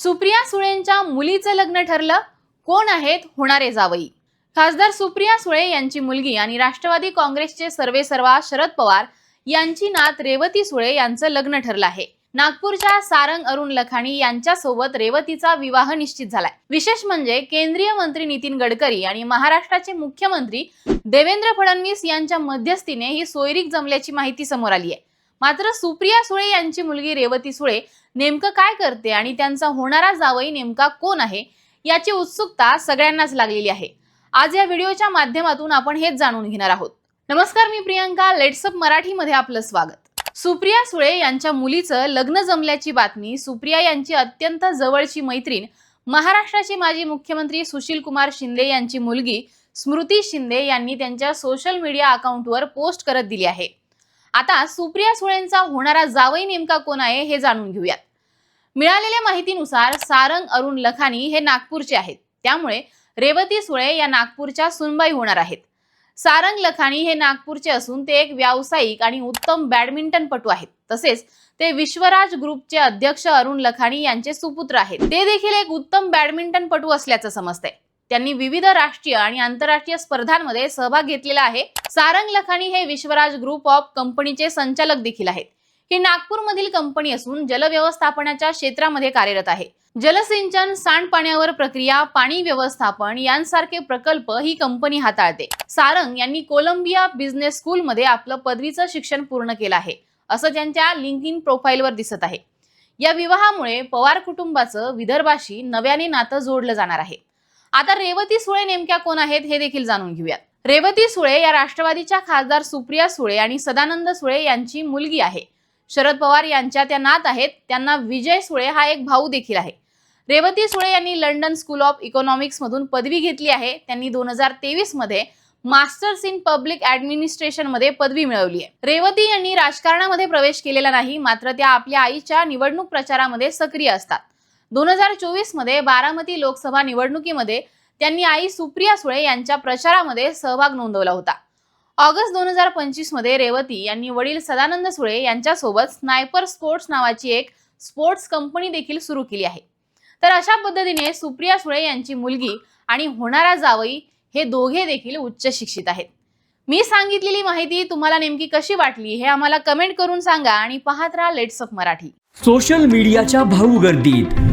सुप्रिया सुळेंच्या मुलीचं लग्न ठरलं. कोण आहेत? होणारे जावई. खासदार सुप्रिया सुळे यांची मुलगी आणि राष्ट्रवादी काँग्रेसचे सर्वेसर्वा शरद पवार यांची नात रेवती सुळे यांचं लग्न ठरलं आहे. नागपूरच्या सारंग अरुण लखाणी यांच्यासोबत रेवतीचा विवाह निश्चित झालाय. विशेष म्हणजे केंद्रीय मंत्री नितीन गडकरी आणि महाराष्ट्राचे मुख्यमंत्री देवेंद्र फडणवीस यांच्या मध्यस्थीने ही सोयरीक जमल्याची माहिती समोर आली आहे. मात्र सुप्रिया सुळे यांची मुलगी रेवती सुळे नेमकं काय करते आणि त्यांचा होणारा जावई नेमका कोण आहे याची उत्सुकता सगळ्यांनाच लागलेली आहे. आज या व्हिडिओच्या माध्यमातून आपण हेच जाणून घेणार आहोत. नमस्कार मी प्रियंका लेट्सअप मराठीमध्ये आपलं स्वागत. सुप्रिया सुळे यांच्या मुलीचं लग्न जमल्याची बातमी सुप्रिया यांची अत्यंत जवळची मैत्रीण महाराष्ट्राचे माजी मुख्यमंत्री सुशील कुमार शिंदे यांची मुलगी स्मृती शिंदे यांनी त्यांच्या सोशल मीडिया अकाउंटवर पोस्ट करत दिली आहे. आता सुप्रिया सुळेंचा होणारा जावई नेमका कोण आहे हे जाणून घेऊयात. मिळालेल्या माहितीनुसार सारंग अरुण लखानी हे नागपूरचे आहेत. त्यामुळे रेवती सुळे या नागपूरच्या सुनबाई होणार आहेत. सारंग लखानी हे नागपूरचे असून ते एक व्यावसायिक आणि उत्तम बॅडमिंटनपटू आहेत. तसेच ते विश्वराज ग्रुपचे अध्यक्ष अरुण लखानी यांचे सुपुत्र आहेत. ते देखील एक उत्तम बॅडमिंटनपटू असल्याचं समजतंय. त्यांनी विविध राष्ट्रीय आणि आंतरराष्ट्रीय स्पर्धांमध्ये सहभाग घेतलेला आहे. सारंग लखानी हे विश्वराज ग्रुप ऑफ कंपनीचे संचालक देखील आहेत. ही नागपूरमधील कंपनी असून जलव्यवस्थापनाच्या क्षेत्रामध्ये कार्यरत आहे. जलसिंचन सांडपाण्यावर प्रक्रिया पाणी व्यवस्थापन यांसारखे प्रकल्प ही कंपनी हाताळते. सारंग यांनी कोलंबिया बिझनेस स्कूलमध्ये आपलं पदवीचं शिक्षण पूर्ण केलं आहे. असं त्यांच्या लिंक इन प्रोफाईलवर दिसत आहे. या विवाहामुळे पवार कुटुंबाचं विदर्भाशी नव्याने नातं जोडलं जाणार आहे. आता रेवती सुळे नेमक्या कोण आहेत हे देखील जाणून घेऊयात. रेवती सुळे या राष्ट्रवादीच्या खासदार सुप्रिया सुळे आणि सदानंद सुळे यांची मुलगी आहे. शरद पवार यांच्या त्या नात आहेत त्यांना विजय सुळे हा एक भाऊ देखील आहे. रेवती सुळे यांनी लंडन स्कूल ऑफ इकॉनॉमिक्स मधून पदवी घेतली आहे. त्यांनी दोन हजार तेवीसमध्ये मास्टर्स इन पब्लिक ऍडमिनिस्ट्रेशनमध्ये पदवी मिळवली आहे. रेवती यांनी राजकारणामध्ये प्रवेश केलेला नाही मात्र त्या आपल्या आईच्या निवडणूक प्रचारामध्ये सक्रिय असतात. दोन हजार चोवीसमध्ये बारामती लोकसभा निवडणुकीमध्ये त्यांनी आई सुप्रिया सुळे यांच्या प्रचारामध्ये सहभाग नोंदवला होता. ऑगस्ट दोन हजार पंचवीसमध्ये रेवती यांनी वडील सदानंद सुळे यांच्यासोबत स्नायपर स्पोर्ट्स नावाची एक स्पोर्ट्स कंपनी देखील सुरू केली आहे. तर अशा पद्धतीने सुप्रिया सुळे यांची मुलगी आणि होणारा जावई हे दोघे देखील उच्च शिक्षित आहेत. मी सांगितलेली माहिती तुम्हाला नेमकी कशी वाटली हे आम्हाला कमेंट करून सांगा आणि पाहत राहा लेट्स ऑफ मराठी. सोशल मीडियाच्या भाऊ गर्दीत.